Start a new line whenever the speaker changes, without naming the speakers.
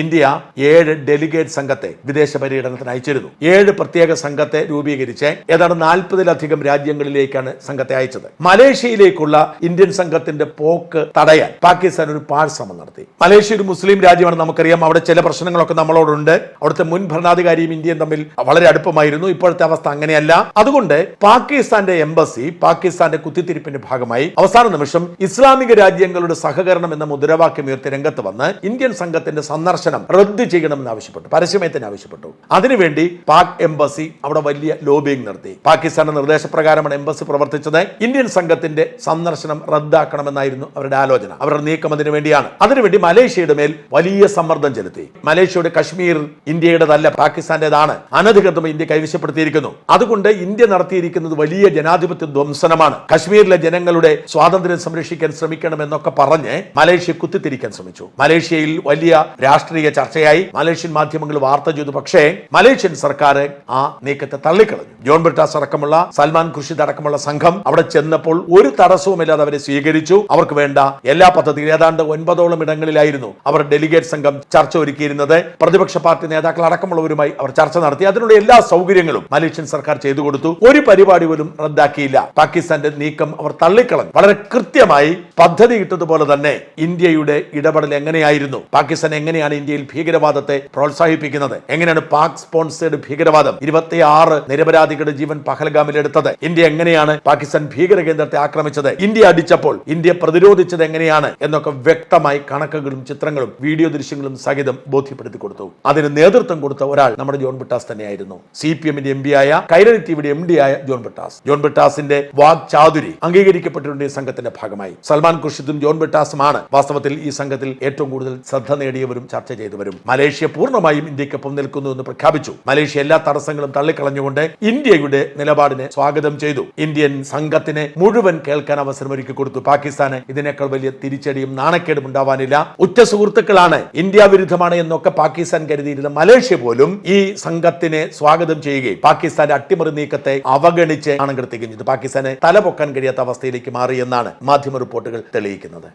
India ഏഴ് delegate സംഘത്തെ വിദേശ പര്യടനത്തിന് അയച്ചിരുന്നു. ഏഴ് പ്രത്യേക സംഘത്തെ രൂപീകരിച്ച് ഏതാണ്ട് നാൽപ്പതിലധികം രാജ്യങ്ങളിലേക്കാണ് സംഘത്തെ അയച്ചത്. മലേഷ്യയിലേക്കുള്ള ഇന്ത്യൻ സംഘത്തിന്റെ പോക്ക് തടയാൻ പാകിസ്ഥാൻ ഒരു പാഴ്ശ്രമം നടത്തി. മലേഷ്യ ഒരു മുസ്ലിം രാജ്യമാണ് നമുക്കറിയാം. അവിടെ ചില പ്രശ്നങ്ങളൊക്കെ നമ്മളോടുണ്ട്. അവിടുത്തെ മുൻ ഭരണാധികാരിയും ഇന്ത്യയും തമ്മിൽ വളരെ അടുപ്പമായിരുന്നു. ഇപ്പോഴത്തെ അവസ്ഥ അങ്ങനെയല്ല. അതുകൊണ്ട് പാകിസ്ഥാന്റെ എംബസി പാകിസ്ഥാന്റെ കുത്തിത്തിരിപ്പിന്റെ ഭാഗമായി അവസാന നിമിഷം ഇസ്ലാമിക രാജ്യങ്ങളുടെ സഹകരണം എന്ന മുദ്രാവാക്യം ഉയർത്തി രംഗത്ത് വന്ന് ഇന്ത്യൻ സംഘത്തിന്റെ സന്ദർശനം റദ്ദ് ചെയ്യണമെന്ന് ആവശ്യപ്പെട്ടു പരസ്യമായി തന്നെ ആവശ്യപ്പെട്ടു. അതിനുവേണ്ടി പാക് എംബസി അവിടെ വലിയ ലോബിയിങ് നടത്തി. പാകിസ്ഥാന്റെ നിർദ്ദേശപ്രകാരമാണ് എംബസി പ്രവർത്തിച്ചത്. ഇന്ത്യൻ സംഘത്തിന്റെ സന്ദർശനം റദ്ദാക്കണമെന്നായിരുന്നു അവരുടെ ആലോചന. അവരുടെ നീക്കം അതിനു വേണ്ടിയാണ്. അതിനുവേണ്ടി മലേഷ്യയുടെ മേൽ വലിയ സമ്മർദ്ദം ചെലുത്തി. മലേഷ്യയുടെ കശ്മീർ ഇന്ത്യയുടേതല്ല പാകിസ്ഥാന്റേതാണ്. അനധികൃതമായി ഇന്ത്യ കൈവശപ്പെടുത്തിയിരിക്കുന്നു. അതുകൊണ്ട് ഇന്ത്യ നടത്തിയിരിക്കുന്നത് വലിയ ജനാധിപത്യ ധ്വംസനമാണ്. കശ്മീരിലെ ജനങ്ങളുടെ സ്വാതന്ത്ര്യം സംരക്ഷിക്കാൻ ശ്രമിക്കണം എന്നൊക്കെ പറഞ്ഞ് മലേഷ്യ കുത്തിത്തിരിക്കാൻ ശ്രമിച്ചു. മലേഷ്യയിൽ വലിയ രാഷ്ട്രീയ ചർച്ചയായി മലേഷ്യൻ മാധ്യമങ്ങൾ വാർത്ത ചെയ്തു. പക്ഷേ മലേഷ്യൻ സർക്കാർ ആ നീക്കത്തെ തള്ളിക്കളഞ്ഞു. ജോൺ ബ്രിട്ടാസ് അടക്കമുള്ള സൽമാൻ ഖുർഷിദ് അടക്കമുള്ള സംഘം അവിടെ ചെന്നപ്പോൾ ഒരു തടസ്സവുമില്ലാതെ അവരെ സ്വീകരിച്ചു. അവർക്ക് വേണ്ട എല്ലാ പദ്ധതികളും ഏതാണ്ട് ഒൻപതോളം ഇടങ്ങളിലായിരുന്നു അവർ ഡെലിഗേറ്റ് സംഘം ചർച്ച ഒരുക്കിയിരുന്നത്. പ്രതിപക്ഷ പാർട്ടി നേതാക്കൾ അടക്കമുള്ളവരുമായി അവർ ചർച്ച നടത്തി. അതിനുള്ള എല്ലാ സൗകര്യങ്ങളും മലേഷ്യൻ സർക്കാർ ചെയ്തു കൊടുത്തു. ഒരു പരിപാടി പോലും റദ്ദാക്കിയില്ല. പാകിസ്ഥാന്റെ നീക്കം അവർ തള്ളിക്കളഞ്ഞു. വളരെ കൃത്യമായി പദ്ധതി ഇട്ടതുപോലെ തന്നെ ഇന്ത്യയുടെ ഇടപെടൽ എങ്ങനെയായിരുന്നു? പാകിസ്ഥാൻ എങ്ങനെയാണ് ഇന്ത്യയിൽ ഭീകരവാദത്തെ പ്രോത്സാഹിപ്പിക്കുന്നത്. എങ്ങനെയാണ് പാക് സ്പോൺസേഡ് ഭീകരവാദം? ഇരുപത്തിയാറ് നിരപരാധികളുടെ ജീവൻ പഹൽഗാമിൽ എടുത്തത്. ഇന്ത്യ എങ്ങനെയാണ് പാകിസ്ഥാൻ ഭീകര കേന്ദ്രത്തെ ആക്രമിച്ചത്? ഇന്ത്യ അടിച്ചപ്പോൾ ഇന്ത്യ പ്രതിരോധിച്ചത് എങ്ങനെയാണ്? എന്നൊക്കെ വ്യക്തമായി കണക്കുകളും ചിത്രങ്ങളും വീഡിയോ ദൃശ്യങ്ങളും സഹിതം ബോധ്യപ്പെടുത്തി കൊടുത്തു. അതിന് നേതൃത്വം കൊടുത്ത ഒരാൾ നമ്മുടെ ജോൺ ബിട്ടാസ് തന്നെയായിരുന്നു. സി പി എമ്മിന്റെ എം പി ആയ കൈരളി ടിവിയുടെ എം ഡി ആയ ജോൺ ബിട്ടാസ്. ജോൺ ബിട്ടാസിന്റെ വാഗ് ചാതുരി അംഗീകരിക്കപ്പെട്ടിട്ടുണ്ട് ഈ സംഘത്തിന്റെ ഭാഗമായി. സൽമാൻ ഖുർഷിദും ജോൺ ബിട്ടാസുമാണ് വാസ്തവത്തിൽ ഈ സംഘത്തിൽ ഏറ്റവും കൂടുതൽ ശ്രദ്ധ നേടിയവരും ചെയ്തവരും മലേഷ്യ പൂർണമായും ഇന്ത്യക്കൊപ്പം നിൽക്കുന്നു എന്ന് പ്രഖ്യാപിച്ചു. മലേഷ്യ എല്ലാ തടസ്സങ്ങളും തള്ളിക്കളഞ്ഞുകൊണ്ട് ഇന്ത്യയുടെ നിലപാടിനെ സ്വാഗതം ചെയ്തു. ഇന്ത്യൻ സംഘത്തിന് മുഴുവൻ കേൾക്കാൻ അവസരം ഒരുക്കി കൊടുത്തു. പാകിസ്ഥാന് ഇതിനേക്കാൾ വലിയ തിരിച്ചടിയും നാണക്കേടും ഉണ്ടാവാനില്ല. ഉറ്റ സുഹൃത്തുക്കളാണ് ഇന്ത്യ വിരുദ്ധമാണ് എന്നൊക്കെ പാകിസ്ഥാൻ കരുതിയിരുന്ന മലേഷ്യ പോലും ഈ സംഘത്തിനെ സ്വാഗതം ചെയ്യുകയും പാകിസ്ഥാന്റെ അട്ടിമറി നീക്കത്തെ അവഗണിച്ച് ആണ് കൃത്യഞ്ഞത് പാകിസ്ഥാനെ തലപൊക്കാൻ കഴിയാത്ത അവസ്ഥയിലേക്ക് മാറിയെന്നാണ് മാധ്യമ റിപ്പോർട്ടുകൾ തെളിയിക്കുന്നത്.